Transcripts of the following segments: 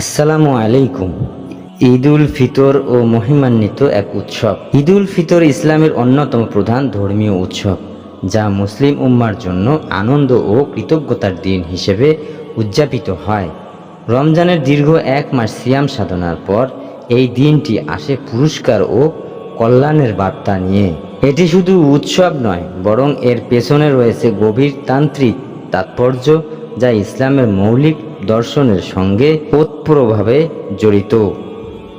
আসসালামু আলাইকুম। ঈদ উল ফিতর ও মহিমান্বিত এক উৎসব। ঈদ উল ফিতর ইসলামের অন্যতম প্রধান ধর্মীয় উৎসব, যা মুসলিম উম্মার জন্য আনন্দ ও কৃতজ্ঞতার দিন হিসেবে উদযাপিত হয়। রমজানের দীর্ঘ এক মাস সিয়াম সাধনার পর এই দিনটি আসে পুরস্কার ও কল্যাণের বার্তা নিয়ে। এটি শুধু উৎসব নয়, বরং এর পেছনে রয়েছে গভীর তান্ত্রিক তাৎপর্য যা ইসলামের মৌলিক দর্শনের সঙ্গে ওতপ্রোতভাবে জড়িত।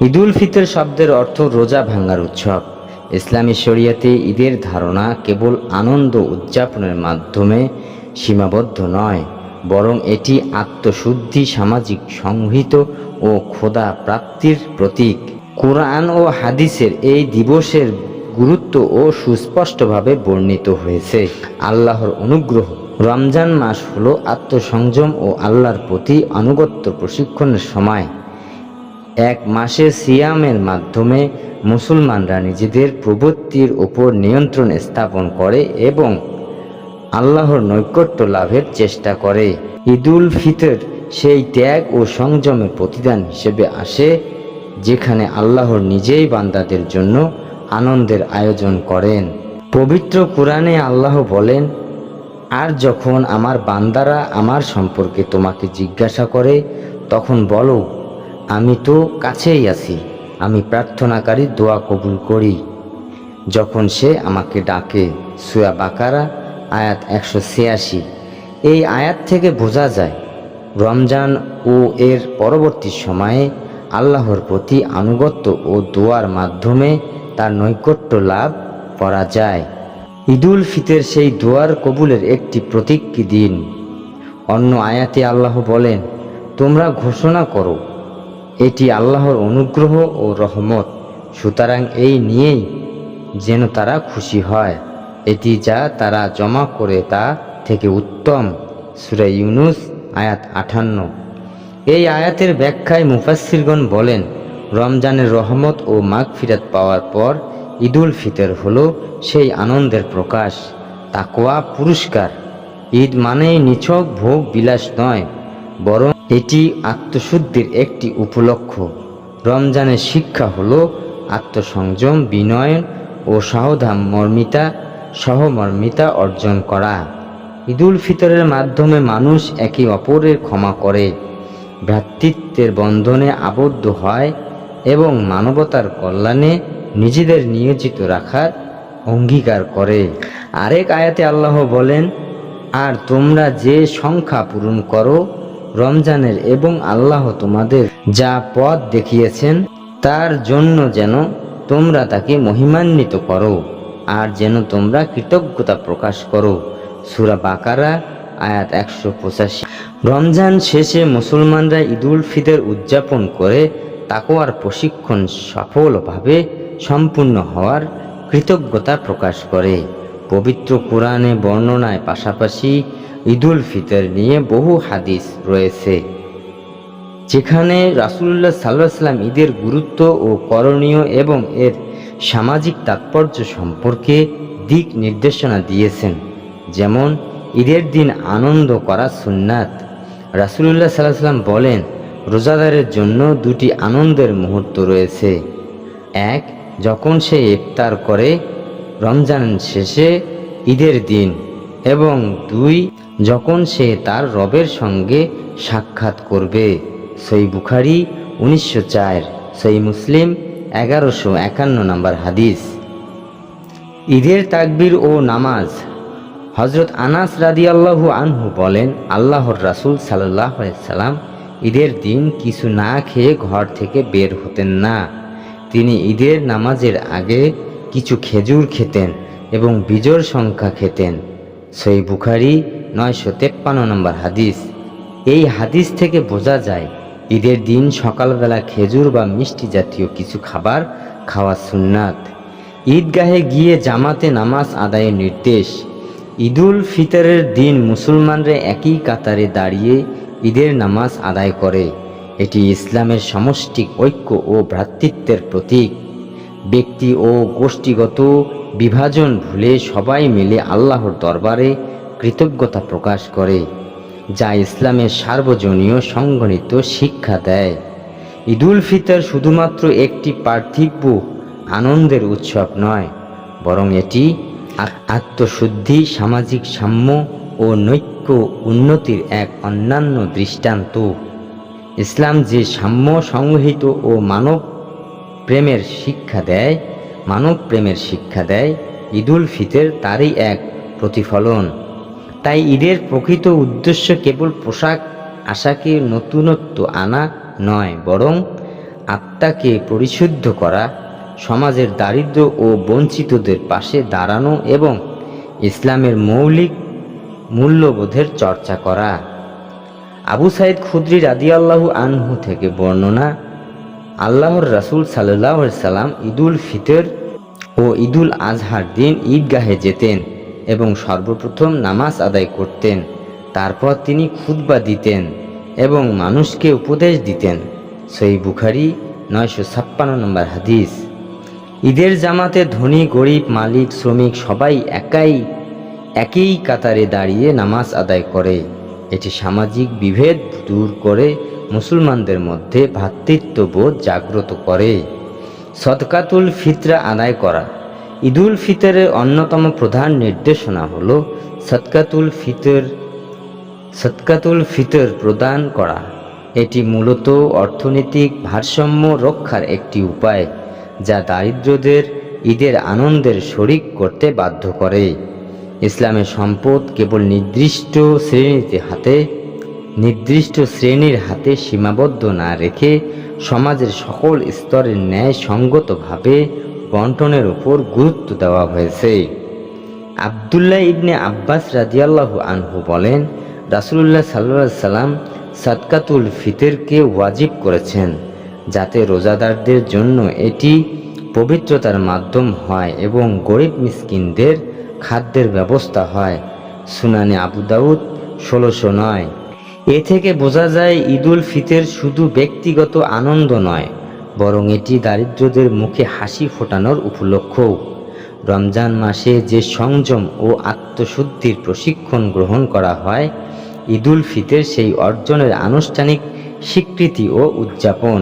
ঈদুল ফিতর শব্দের অর্থ রোজা ভাঙ্গার উৎসব। ইসলামী শরিয়াতে ঈদের ধারণা কেবল আনন্দ উদযাপনের মাধ্যমে সীমাবদ্ধ নয়, বরং এটি আত্মশুদ্ধি, সামাজিক সংহিত ও খোদা প্রাপ্তির প্রতীক। কোরআন ও হাদিসের এই দিবসের গুরুত্ব ও সুস্পষ্টভাবে বর্ণিত হয়েছে। আল্লাহর অনুগ্রহ রমজান মাস হলো আত্মসংযম ও আল্লাহর প্রতি আনুগত্য প্রশিক্ষণের সময়। এক মাসে সিয়ামের মাধ্যমে মুসলমানরা নিজেদের প্রবৃত্তির ওপর নিয়ন্ত্রণ স্থাপন করে এবং আল্লাহর নৈকট্য লাভের চেষ্টা করে। ঈদুল ফিতর সেই ত্যাগ ও সংযমের প্রতিদান হিসেবে আসে, যেখানে আল্লাহর নিজেই বান্দাদের জন্য আনন্দের আয়োজন করেন। পবিত্র কোরআনে আল্লাহ বলেন আর যখন আমার বান্দারা আমার সম্পর্কে তোমাকে জিজ্ঞাসা করে, তখন বলো, আমি তো কাছেই আছি, আমি প্রার্থনাকারী দোয়া কবুল করি। যখন সে আমাকে ডাকে সুয়া বাকারা, আয়াত একশো ছিয়াশি। এই আয়াত থেকে বোঝা যায়, রমজান ও এর পরবর্তী সময়ে আল্লাহর প্রতি আনুগত্য ও দোয়ার মাধ্যমে তার নৈকট্য লাভ করা যায়। ঈদুল ফিতের সেই দোয়ার কবুলের একটি প্রতীকী দিন? অন্য আয়াতে আল্লাহ বলেন, তোমরা ঘোষণা করো, এটি আল্লাহর অনুগ্রহ ও রহমত, সুতরাং এই নিয়েই যেন তারা খুশি হয়। এটি যা তারা জমা করে তা থেকে উত্তম। সুরা ইউনুস, আয়াত আঠান্ন। এই আয়াতের ব্যাখ্যায় মুফাসসিরগণ বলেন, রমজানের রহমত ও মাগফিরাত পাওয়ার পর ঈদুল ফিতর হলো সেই আনন্দের প্রকাশ তাকোয়া পুরস্কার। ঈদ মানেই নিছক ভোগ বিলাস নয়, বরং এটি আত্মশুদ্ধির একটি উপলক্ষ। রমজানের শিক্ষা হলো আত্মসংযম বিনয় ও সহধা মর্মিতা সহমর্মিতা অর্জন করা। ঈদুল ফিতরের মাধ্যমে মানুষ একে অপরের ক্ষমা করে, ভ্রাতৃত্বের বন্ধনে আবদ্ধ হয় এবং মানবতার কল্যাণে নিজেদের নিয়োজিত রাখার অঙ্গীকার করে। আরেক আয়াতে আল্লাহ বলেন, আর তোমরা যে সংখ্যা পূরণ করো রমজানের এবং আল্লাহ তোমাদের যা পথ দেখিয়েছেন, তার জন্য যেন তোমরা তাকে মহিমান্বিত করো আর যেন তোমরা কৃতজ্ঞতা প্রকাশ করো। সুরা বাকারা, আয়াত একশো পঁচাশি। রমজান শেষে মুসলমানরা ঈদুল ফিতর উদযাপন করে তাকোয়ার প্রশিক্ষণ সফলভাবে সম্পূর্ণ হওয়ার কৃতজ্ঞতা প্রকাশ করে। পবিত্র কোরআনে বর্ণনায় পাশাপাশি ঈদুল ফিতর নিয়ে বহু হাদিস রয়েছে। যেখানে রাসুল্লাহ সাল্লাহ সাল্লাম ঈদের গুরুত্ব ও করণীয় এবং এর সামাজিক তাৎপর্য সম্পর্কে দিক নির্দেশনা দিয়েছেন। যেমন, ঈদের দিন আনন্দ করা সুন্নাত। রাসুলুল্লাহ সাল্লাহ সাল্লাম বলেন, রোজাদারের জন্য দুটি আনন্দের মুহূর্ত রয়েছে। এক যখন সে ইফতার করে রমজান শেষে ঈদের দিন এবং দুই, যখন সে তার রবের সঙ্গে সাক্ষাৎ করবে। সই বুখারি উনিশশো চার, সই মুসলিম এগারোশো একান্ন নম্বর হাদিস। ঈদের তাকবির ও নামাজ। হজরত আনাস রাদিয়াল্লাহু আনহু বলেন, আল্লাহর রাসূল সাল্লাহ সাল্লাম ঈদের দিন কিছু না খেয়ে ঘর থেকে বের হতেন না। তিনি ঈদের নামাজের আগে কিছু খেজুর খেতেন এবং বিজোড় সংখ্যা খেতেন। সই বুখারি নয়শো তেপ্পান্ন নম্বর হাদিস। এই হাদিস থেকে বোঝা যায়, ঈদের দিন সকালবেলা খেজুর বা মিষ্টি জাতীয় কিছু খাবার খাওয়া সুন্নাত। ঈদগাহে গিয়ে জামাতে নামাজ আদায়ের নির্দেশ। ঈদুল ফিতরের দিন মুসলমানরা একই কাতারে দাঁড়িয়ে ঈদের নামাজ আদায় করে। এটি ইসলামের সমষ্টিক ঐক্য ও ভ্রাতৃত্বের প্রতীক। ব্যক্তি ও গোষ্ঠীগত বিভাজন ভুলে সবাই মিলে আল্লাহর দরবারে কৃতজ্ঞতা প্রকাশ করে, যা ইসলামের সার্বজনীয় সংগঠিত শিক্ষা দেয়। ঈদুল ফিতর শুধুমাত্র একটি পার্থিব আনন্দের উৎসব নয়, বরং এটি আত্মশুদ্ধি, সামাজিক সাম্য ও নৈক্য উন্নতির এক অন্যান্য দৃষ্টান্ত। ইসলাম যে সাম্য সংহিত ও মানব প্রেমের শিক্ষা দেয়, মানব প্রেমের শিক্ষা দেয়, ঈদুল ফিতর তারই এক প্রতিফলন। তাই ঈদের প্রকৃত উদ্দেশ্য কেবল পোশাক, আশাকে নতুনত্ব আনা নয়, বরং আত্মাকে পরিশুদ্ধ করা, সমাজের দারিদ্র ও বঞ্চিতদের পাশে দাঁড়ানো এবং ইসলামের মৌলিক মূল্যবোধের চর্চা করা। আবু সাইদ খুদ্রি রাদিয়াল্লাহু আনহু থেকে বর্ণনা, আল্লাহর রাসূল সাল্লাহ সাল্লাম ঈদুল ফিতর ও ঈদুল আজহার দিন ঈদগাহে যেতেন এবং সর্বপ্রথম নামাজ আদায় করতেন। তারপর তিনি খুতবা দিতেন এবং মানুষকে উপদেশ দিতেন। সই বুখারি নয়শো ছাপ্পান্ন নম্বর হাদিস। ঈদের জামাতে ধনী, গরিব, মালিক, শ্রমিক সবাই একাই, একই কাতারে দাঁড়িয়ে নামাজ আদায় করে। এটি সামাজিক বিভেদ দূর করে মুসলমানদের মধ্যে ভ্রাতৃত্ববোধ জাগ্রত করে। সদকাতুল ফিতরা আদায় করা। ঈদুল ফিতরের অন্যতম প্রধান নির্দেশনা হল সদকাতুল ফিতর সদকাতুল ফিতর প্রদান করা। এটি মূলত অর্থনৈতিক ভারসাম্য রক্ষার একটি উপায় যা দারিদ্রদের, ঈদের আনন্দের শরিক করতে বাধ্য করে। ইসলামের সম্পদ কেবল নির্দিষ্ট শ্রেণীতে হাতে, নির্দিষ্ট শ্রেণির হাতে সীমাবদ্ধ না রেখে সমাজের সকল স্তরের ন্যায় সঙ্গতভাবে বন্টনের উপর গুরুত্ব দেওয়া হয়েছে। আবদুল্লাহ ইবনে আব্বাস রাদিয়াল্লাহু আনহু বলেন, রাসূলুল্লাহ সাল্লাল্লাহু সাল্লাম সাদকাতুল ফিতরকে ওয়াজিব করেছেন, যাতে রোজাদারদের জন্য এটি পবিত্রতার মাধ্যম হয় এবং গরিব মিসকিনদের খাদ্যের ব্যবস্থা হয়। সুনানে আবু দাউদ ষোলোশো নয়। এ থেকে বোঝা যায় ঈদুল ফিতের শুধু ব্যক্তিগত আনন্দ নয়, বরং এটি দারিদ্রদের মুখে হাসি ফোটানোর উপলক্ষও রমজান মাসে যে সংযম ও আত্মশুদ্ধির প্রশিক্ষণ গ্রহণ করা হয়, ঈদুল ফিতের সেই অর্জনের আনুষ্ঠানিক স্বীকৃতি ও উদযাপন।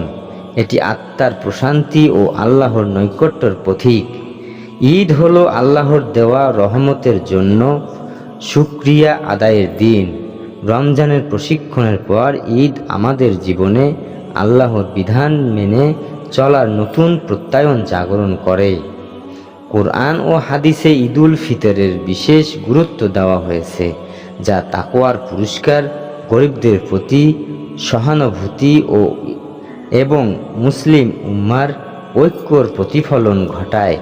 এটি আত্মার প্রশান্তি ও আল্লাহর নৈকট্যর পথিক ঈদ হলো আল্লাহর দেওয়া রহমতের জন্য সুক্রিয়া আদায়ের দিন। রমজানের প্রশিক্ষণের পর ঈদ আমাদের জীবনে আল্লাহর বিধান মেনে চলার নতুন প্রত্যয়ন জাগরণ করে। কোরআন ও হাদিসে ঈদুল ফিতরের বিশেষ গুরুত্ব দেওয়া হয়েছে, যা তাকোয়ার পুরস্কার, গরিবদের প্রতি সহানুভূতি ও এবং মুসলিম উম্মার ঐক্যর প্রতিফলন ঘটায়।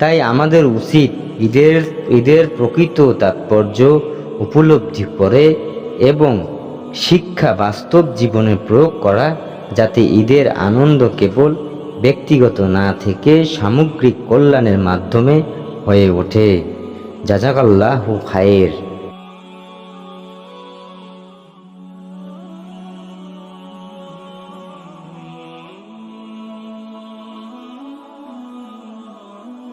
তাই আমাদের উচিত ঈদের ঈদের প্রকৃত তাৎপর্য উপলব্ধি করে এবং শিক্ষা বাস্তব জীবনে প্রয়োগ করা যাতে ঈদের আনন্দ কেবল ব্যক্তিগত না থেকে সামগ্রিক কল্যাণের মাধ্যমে হয়ে ওঠে। জাজাকাল্লাহু খায়ের।